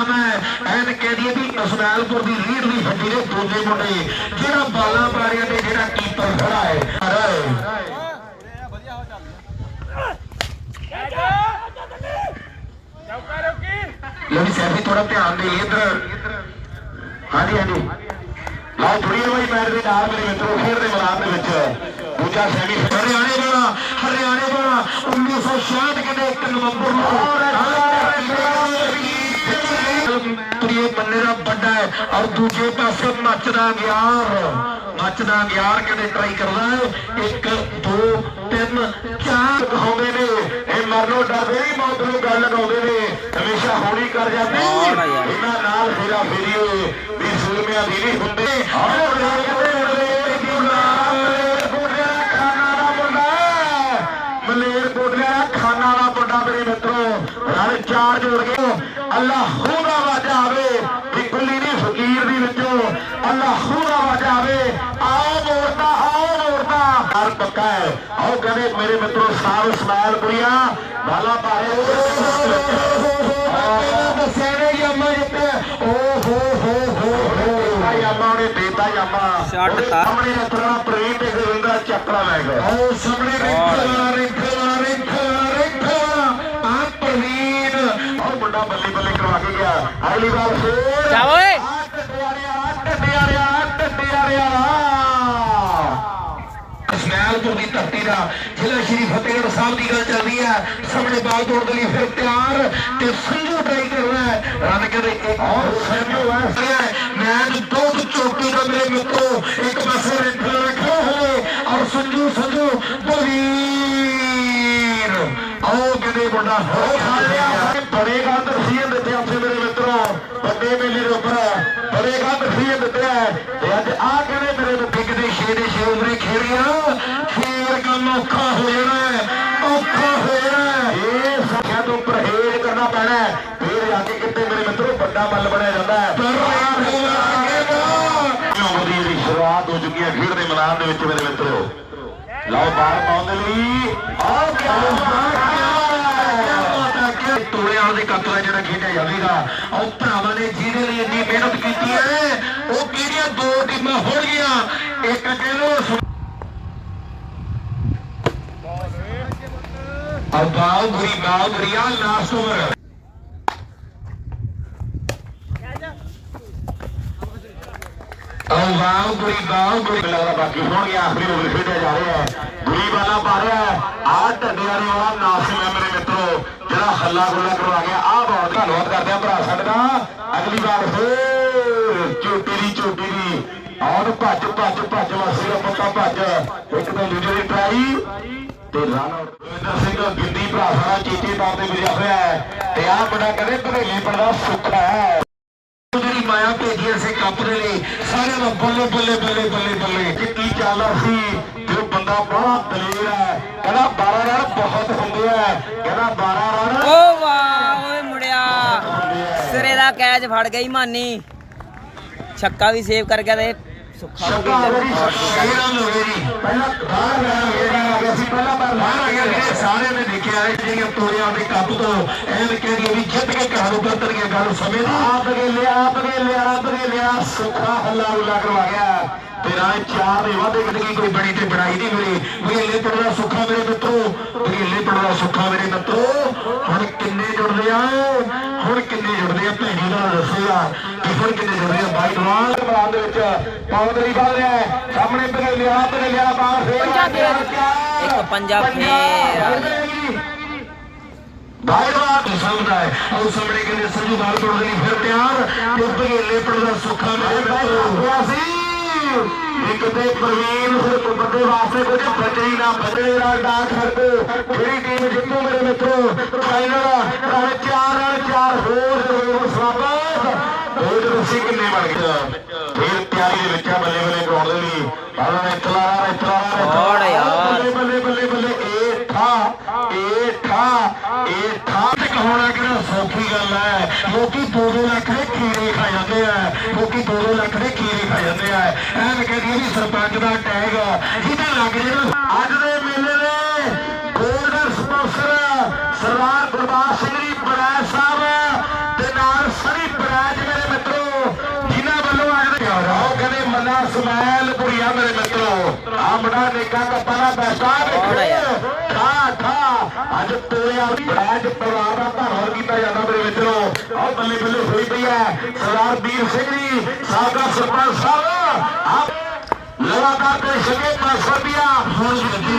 ਨਾਮ ਹੈ ਐਨ ਕਹਿ ਦਈਏ ਵੀ ਅਸਮਾਲਪੁਰ ਦੀ ਰੀੜ ਦੀ ਹੱਡੀ ਦੇ ਦੂਜੇ ਮੁੰਡੇ। ਜਿਹੜਾ ਬਾਲਾ ਪਾਰਿਆ ਤੇ ਜਿਹੜਾ ਕੀਪਰ ਖੜਾ ਹੈ। ਅਰੇ ਲੋਕੀ ਸੈਫੀ ਥੋੜਾ ਧਿਆਨ ਦੇ ਇਧਰ। ਹਾਂਜੀ ਹਾਂਜੀ। ਲਓ ਥੋੜੀ ਵਾਰੀ ਮੈਚ ਦੇ ਨਾਲ ਮੇਰੇ ਮਿੱਤਰੋ ਖੇਡ ਦੇ ਮੈਦਾਨ ਦੇ ਵਿੱਚ। ਦੂਜਾ ਸੈਮੀ ਹਰਿਆਣੇ ਵਾਲਾ ਹਰਿਆਣੇ ਵਾਲਾ 1966 ਕਹਿੰਦੇ 1 ਨਵੰਬਰ ਨੂੰ। ਪ੍ਰਿਏ ਬੰਨੇ ਦਾ ਵੱਡਾ ਹੈ ਔਰ ਦੂਜੇ ਪਾਸੇ ਮੱਚਦਾ ਗਿਆਰ ਮੱਚਦਾ ਗਿਆਰ ਕਹਿੰਦੇ ਟਰਾਈ ਕਰਦਾ ਹੈ 1 2 3 ਚਾਰ ਦਿਖਾਉਂਦੇ ਨੇ ਇਹ ਮਰਨੋਂ ਡਰਦੇ ਨਹੀਂ ਮੌਤ ਨੂੰ ਗੱਲ ਲਗਾਉਂਦੇ ਨੇ ਹਮੇਸ਼ਾ ਹੋਣੀ ਕਰ ਜਾਂਦੇ ਇਹਨਾਂ ਨਾਲ ਫੇਰਾ ਫੇਰੀਏ ਵੀ ਸੁਲਮਿਆਂ ਦੀ ਨਹੀਂ ਹੁੰਦੇ ਔਰ ਦੇਖਦੇ ਉੜਦੇ ਗੁਲਾਬ ਕੋਟਿਆ ਖਾਨਾ ਦਾ ਮੁੰਡਾ ਮਲੇਰ ਕੋਟਿਆ ਖਾਨਾ ਦਾ ਕੇ ਅੱਲਾਹੂ ਦਾ ਵਾਜਾ ਆਵੇ ਵੀ ਗੁੱਲੀ ਦੀ ਫਕੀਰ ਦੀ ਵਿੱਚੋਂ। ਅੱਲਾਹੂ ਦਾ ਵਾਜਾ ਆਵੇ ਆਓ ਮੋੜਦਾ ਆਓ ਮੋੜਦਾ ਹਰ ਪੱਕਾ ਹੈ। ਆਓ ਕਹਿੰਦੇ ਮੇਰੇ ਮਿੱਤਰੋ ਸਾਹਿਬ ਇਸਮਾਇਲ ਪੁਰੀਆ ਬਾਲਾ ਪਾਰੇ ਦੱਸਿਆ ਨੇ ਯਮਾ ਜਿੱਤੇ ਓ ਹੋ ਹੋ ਹੋ ਹੋ। ਯਮਾ ਨੇ ਦੇਤਾ ਯਮਾ ਛੱਡ ਤਾ। ਸਾਹਮਣੇ ਰੱਖਣਾ ਪ੍ਰੇਮ ਤੇ ਗੋਵਿੰਦਾ ਚੱਕਰਾ ਲੈ ਗਿਆ। ਓ ਸਾਹਮਣੇ ਅਗਲੀ ਵਾਰ ਫੇਰ ਜਾ ਓਏ। ਦੀ ਧਰਤੀ ਦਾ ਜ਼ਿਲ੍ਹਾ ਸ਼੍ਰੀ ਫਤਿਹਗੜ੍ਹ ਸਾਹਿਬ ਦੀ ਗੱਲ ਚੱਲ ਰਹੀ ਹੈ। ਸਾਹਮਣੇ ਬਾਲ ਤੋੜ ਦੇ ਲਈ ਫਿਰ ਤਿਆਰ ਤੇ ਸੰਜੂ ਟਰਾਈ ਕਰ ਰਿਹਾ ਹੈ। ਰਨ ਕਹਿੰਦੇ ਇੱਕ ਔਰ ਸੰਜੂ ਹੈ। ਮੈਚ ਦੋ ਕੁ ਚੋਟੀ ਦਾ ਮੇਰੇ ਮਿੱਤਰੋ ਇੱਕ ਪਾਸੇ ਰਿੰਠਲ ਰੱਖਿਆ ਹੋਏ ਔਰ ਸੰਜੂ ਸੰਜੂ ਬਲਵੀਰ। ਆਓ ਕਹਿੰਦੇ ਮੁੰਡਾ ਹੋ ਖਾਲਿਆ ਬੜੇ ਗੱਲ ਤਸੀਹੇ ਦਿੱਤੇ ਵੱਡੇ ਮੇਲੇ ਦੇ ਉੱਪਰ ਬੜੇ ਗੱਲ ਤਸੀਹੇ ਦਿੱਤੇ ਤੇ ਅੱਜ ਆ ਕਹਿੰਦੇ ਮੇਰੇ ਮਿੱਤੇ ਕਿਤੇ ਛੇ ਦੇ ਛੇ ਉਮਰੇ ਖੇੜੀਆਂ। ਫੇਰ ਕੰਮ ਔਖਾ ਹੋ ਜਾਣਾ ਔਖਾ ਹੋ ਜਾਣਾ ਇਹ ਸੰਖਿਆ ਤੋਂ ਪਰਹੇਜ਼ ਕਰਨਾ ਪੈਣਾ ਫੇਰ ਜਾ ਕੇ ਕਿਤੇ ਮੇਰੇ ਮਿੱਤਰੋ ਵੱਡਾ ਮੱਲ ਬਣਿਆ ਜਾਂਦਾ ਹੈ। ਉਹਦੀ ਸ਼ੁਰੂਆਤ ਹੋ ਚੁੱਕੀ ਹੈ ਖੇਡ ਦੇ ਮੈਦਾਨ ਦੇ ਵਿੱਚ ਮੇਰੇ ਮਿੱਤਰੋ। ਲਓ ਬਾਹਰ ਪਾਉਣ ਦੇ ਲਈ। ਆਹ ਕੀ ਤੋੜਿਆਂ ਦੇ ਕੱਤਰਾ ਜਿਹੜਾ ਖੇਡਿਆ ਜਾਵੇਗਾ ਉਹ ਭਰਾਵਾਂ ਨੇ ਜਿਹਦੇ ਲਈ ਇੰਨੀ ਮਿਹਨਤ ਕੀਤੀ ਹੈ, ਉਹ ਕਿਹੜੀਆਂ ਦੋ ਟੀਮਾਂ ਹੋਣਗੀਆਂ? ਇੱਕ ਕਹਿੰਦੇ ਆ ਗੁਰੀ ਬਾਉ ਗੁਰੀਆ ਲਾਸਟ ਓਵਰ ਵਾਹ ਗੁਰੀ ਬਾਉ ਗੁਰੀ ਲੱਗਦਾ ਬਾਕੀ ਹੋਣਗੇ ਆਖਰੀ ਓਵਰ ਖੇਡਿਆ ਜਾ ਰਿਹਾ ਹੈ। ਗੁਰੀ ਵਾਲਾ ਪਾ ਰਿਹਾ ਹੈ। ਆਹ ਢੱਡੇ ਵਾਲੇ ਨਾਸਿਮ ਮੇਰੇ ਮਿੱਤਰੋ ਜਿਹੜਾ ਹੱਲਾ ਗੁੱਲਾ ਕਰਵਾ ਗਿਆ, ਆਹ ਬਹੁਤ ਧੰਨਵਾਦ ਕਰਦੇ ਆ ਭਰਾ ਸਾਡੇ ਦਾ। ਅਗਲੀ ਵਾਰ ਫੇਰ ਚੋਟੀ ਦੀ ਚੋਟੀ ਦੀ। ਆਉਣ ਭੱਜ ਭੱਜ ਭੱਜ ਵਾਸੀ ਦਾ ਪੱਕਾ ਭੱਜ। ਇੱਕ ਤਾਂ ਦੂਜੇ ਦੀ ਟਰਾਈ ਤੇ ਰਨ ਆਊਟ ਸਿੰਘ ਗਿੰਦੀ ਭਰਾ ਸਾਡਾ ਚੀਚੇ ਤੌਰ ਤੇ ਮਿਲਿਆ ਹੋਇਆ ਹੈ ਤੇ ਆਹ ਬੜਾ ਕਹਿੰਦੇ ਘਰੇਲੇ ਪਿੰਡ ਦਾ ਸੁੱਖ ਹੈ। ਜਿਹੜੀ ਮਾਇਆ ਭੇਜੀ ਅਸੀਂ ਕੱਪ ਦੇ ਲਈ ਸਾਰਿਆਂ ਦਾ ਬੱਲੇ ਬੱਲੇ ਬੱਲੇ ਬੱਲੇ ਬੱਲੇ। ਕਿ ਕੀ ਚੱਲ ਸੀ? ਜੋ ਬੰਦਾ ਬੜਾ ਦਲੇਰ ਹੈ ਕਹਿੰਦਾ 12 ਰਨ ਬਹੁਤ ਹੁੰਦੇ ਆ। ਕਹਿੰਦਾ 12 ਰਨ ਓ ਵਾਹ ਓਏ ਮੁੜਿਆ ਸਿਰੇ ਦਾ ਕੈਚ ਫੜ ਗਈ ਮਾਨੀ। ਛੱਕਾ ਵੀ ਸੇਵ ਕਰ ਗਿਆ ਤੇ ਸੁੱਖਾ ਹੋ ਗਿਆ ਸ਼ੇਰਾਂ ਪਹਿਲਾਂ ਬਾਹਰ ਗਿਆ ਆ ਗਿਆ ਸੀ ਪਹਿਲਾਂ ਬਾਹਰ ਆ ਗਿਆ ਸਾਰਿਆਂ ਨੇ ਦੇਖਿਆ ਇਹ ਜਿਹੜੀਆਂ ਤੋੜਿਆਂ ਦੇ ਕੱਪ ਤੋਂ ਐਨ ਕਹਿੰਦੀ ਵੀ ਜਿੱਤ ਕੇ ਘਰ ਨੂੰ ਪਰਤਣਗੇ ਗੱਲ ਸਮੇਂ ਆਪ ਕੇ ਲਿਆ ਆਪ ਕੇ ਲਿਆ ਆਪ ਕੇ ਲਿਆ ਸੁੱਖਾ ਹੱਲਾ ਹੁੱਲਾ ਕਰਵਾ ਗਿਆ। ਤੇਰਾ ਚਾਰ ਦੇ ਵਾਧੇ ਕਿਤੇ ਕੋਈ ਬੜੀ ਤੇ ਬਣਾਈ ਨਹੀਂ ਮੇਰੀ ਮੇਲੇ ਪੜਦਾ ਸੁੱਖਾ ਮੇਰੇ ਮਿੱਤਰੋ ਮੇਲੇ ਪੜਦਾ ਸੁੱਖਾ ਮੇਰੇ ਮਿੱਤਰੋ। ਹੁਣ ਕਿੰਨੇ ਜੁੜਦੇ ਆ? ਹੁਣ ਕਿੰਨੇ ਜੁੜਦੇ ਆ ਭੈਣੀ ਦਾ ਦੱਸੇਗਾ ਕਿ ਹੁਣ ਕਿੰਨੇ ਜੁੜਦੇ ਆ ਬਾਈ ਦਵਾਲ ਮੈਦਾਨ ਦੇ ਵਿੱਚ? ਪੌਂਦਰੀ ਵੱਲ ਰਿਹਾ। ਸਾਹਮਣੇ ਬਗਲ ਲਿਆ ਬਗਲ ਲਿਆ ਬਾਹਰ ਫੇਰ। ਇੱਕ ਪੰਜਾ ਫੇਰ। ਬਾਈਰਵਾ ਤੋਂ ਸਮਝਦਾ ਹੈ ਉਹ ਸਾਹਮਣੇ ਕਹਿੰਦੇ ਸੰਜੂ ਬਾਲ ਤੋੜ ਲਈ ਫਿਰ ਤਿਆਰ। ਤੇ ਬਗੇਲੇ ਪੜਦਾ ਸੁੱਖਾ ਮੇਰੇ ਮਿੱਤਰੋ। ਸੀ ਇੱਕ ਤੇ ਪ੍ਰਵੀਨ ਫਿਰ ਬੰਦੇ ਵਾਸਤੇ ਕੁਝ ਬਚੇ ਹੀ ਨਾ ਬਚੇ ਦਾ ਡਾਕ ਖੜਕੋ। ਕਿਹੜੀ ਟੀਮ ਜਿੱਤੂ ਮੇਰੇ ਮਿੱਤਰੋ ਫਾਈਨਲ ਰਨ ਚਾਰ ਰਨ ਚਾਰ ਹੋਰ ਜ਼ਰੂਰ ਸਵਾਗਤ। ਦੋ ਜਰਸੀ ਕਿੰਨੇ ਬਣ ਗਏ? ਫਿਰ ਤਿਆਰੀ ਦੇ ਵਿੱਚ ਆ ਬੱਲੇ ਬੱਲੇ ਕਰਾਉਣ ਦੇ ਲਈ ਬਾਲਾਂ ਨੇ ਇਤਲਾ ਇਤਲਾ ਹੋਰ ਯਾਰ। ਬੱਲੇ ਬੱਲੇ ਬੱਲੇ ਇਹ ਠਾ ਇਹ ਠਾ ਇਹ ਠਾ ਤੇ ਕਹਾਉਣਾ ਕਿਹੜਾ ਸੌਖੀ ਗੱਲ ਹੈ? ਲੋਕੀ 2-2 ਲੱਖ ਦੇ ਕੀੜੇ ਖਾ ਜਾਂਦੇ ਆ। ਲੋਕੀ 2-2 ਲੱਖ ਦੇ ਦਿੱਤਾ ਜਾਂਦਾ ਹੈ ਐਨ ਕਹਿੰਦੀ ਵੀ ਸਰਪੰਚ ਦਾ ਟੈਗ ਜਿਹਦੇ ਲੱਗ ਜਿਹੜਾ ਅੱਜ ਦੇ ਮੇਲੇ ਦੇ ਬੋਰਡ ਦਾ ਸਪਾਂਸਰ ਸਰਦਾਰ ਗੁਰਬਾਜ ਸਿੰਘ ਜੀ ਬਰਾੜ ਸਾਹਿਬ ਤੇ ਨਾਲ ਸਰੀ ਬਰਾਜ ਮੇਰੇ ਮਿੱਤਰੋ ਜਿਨ੍ਹਾਂ ਵੱਲੋਂ ਅੱਜ ਦੇ ਉਹ ਕਹਿੰਦੇ ਮੰਨਾ ਸਮਾਇਲ ਪੁਰੀਆ ਮੇਰੇ ਮਿੱਤਰੋ ਆ ਬੜਾ ਨੇਕਾ ਕੱਪਾ ਦਾ ਬੈਸਟਾ ਵੇਖੋ। ਠਾ ਠਾ ਅੱਜ ਤੋਰਿਆ ਬਰਾਜ ਪਰਿਵਾਰ ਦਾ ਧੰਨਵਾਦ ਕੀਤਾ ਜਾਂਦਾ ਮੇਰੇ ਮਿੱਤਰੋ। ਆ ਬੱਲੇ ਬੱਲੇ ਹੋਈ ਪਈ ਹੈ। ਸਰਦਾਰ ਵੀਰ ਸਿੰਘ ਜੀ, ਸਾਬਕਾ ਸਰਪੰਚ ਸਾਹਿਬ ਆ ਲਗਾਤਾਰ ਕੋਈ ਸਕੇ 500 ਰੁਪਿਆ ਹੁਣ ਜੀ